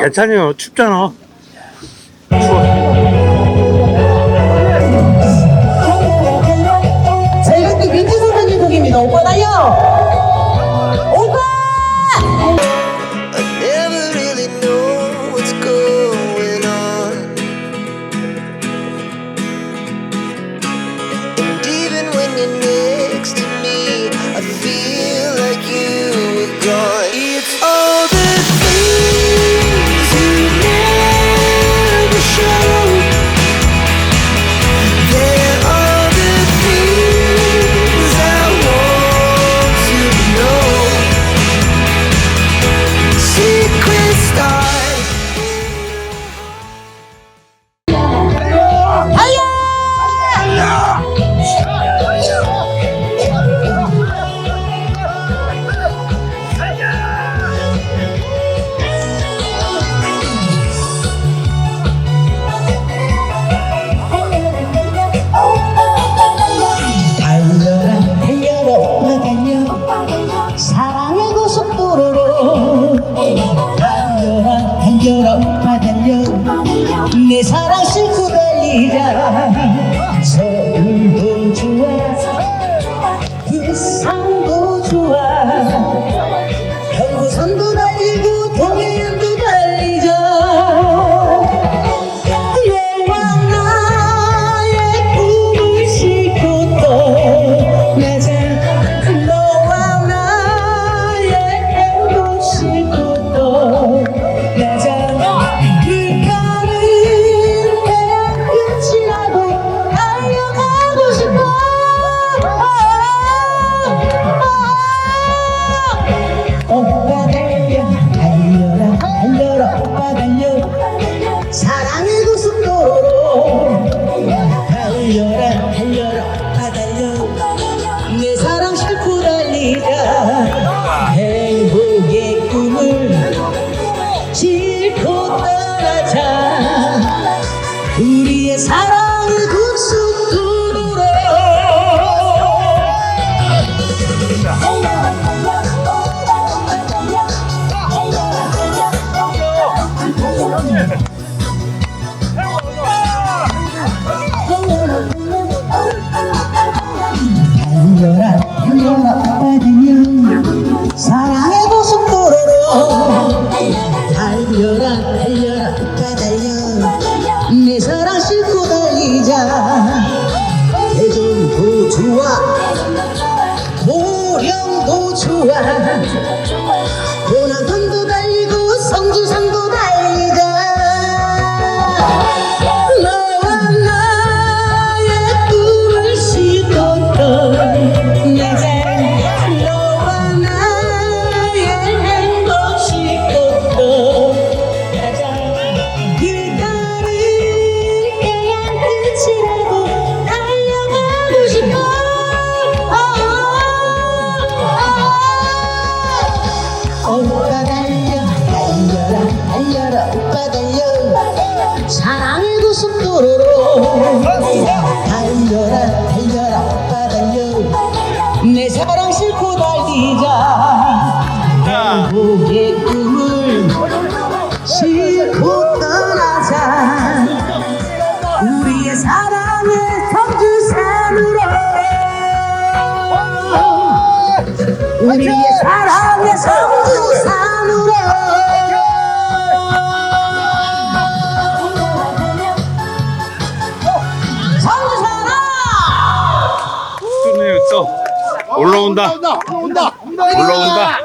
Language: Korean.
괜찮아요. 춥잖아. 자, 이것도 민지 선생님 곡입니다. 오빠 달려! 달려라 오빠 달려 내 사랑 싣고 달리자 서울 달려라 달려라 달려 사랑의 고속 도로로 달려라 달려라 오빠 달려 내 사랑 싣고 달리자 대전도 좋아 고령도 좋아 오빠 달려 달려라 달려라 오빠 달려. 사랑의 고속도로로 달려라 달려라 오빠 달려. 내 사랑 싣고 달리자. 행복의 꿈을 싣고 떠나자. 우리의 사랑의 성주산으로. 우리의 사랑의 올라온다. 온다 온다 온다 올라온다.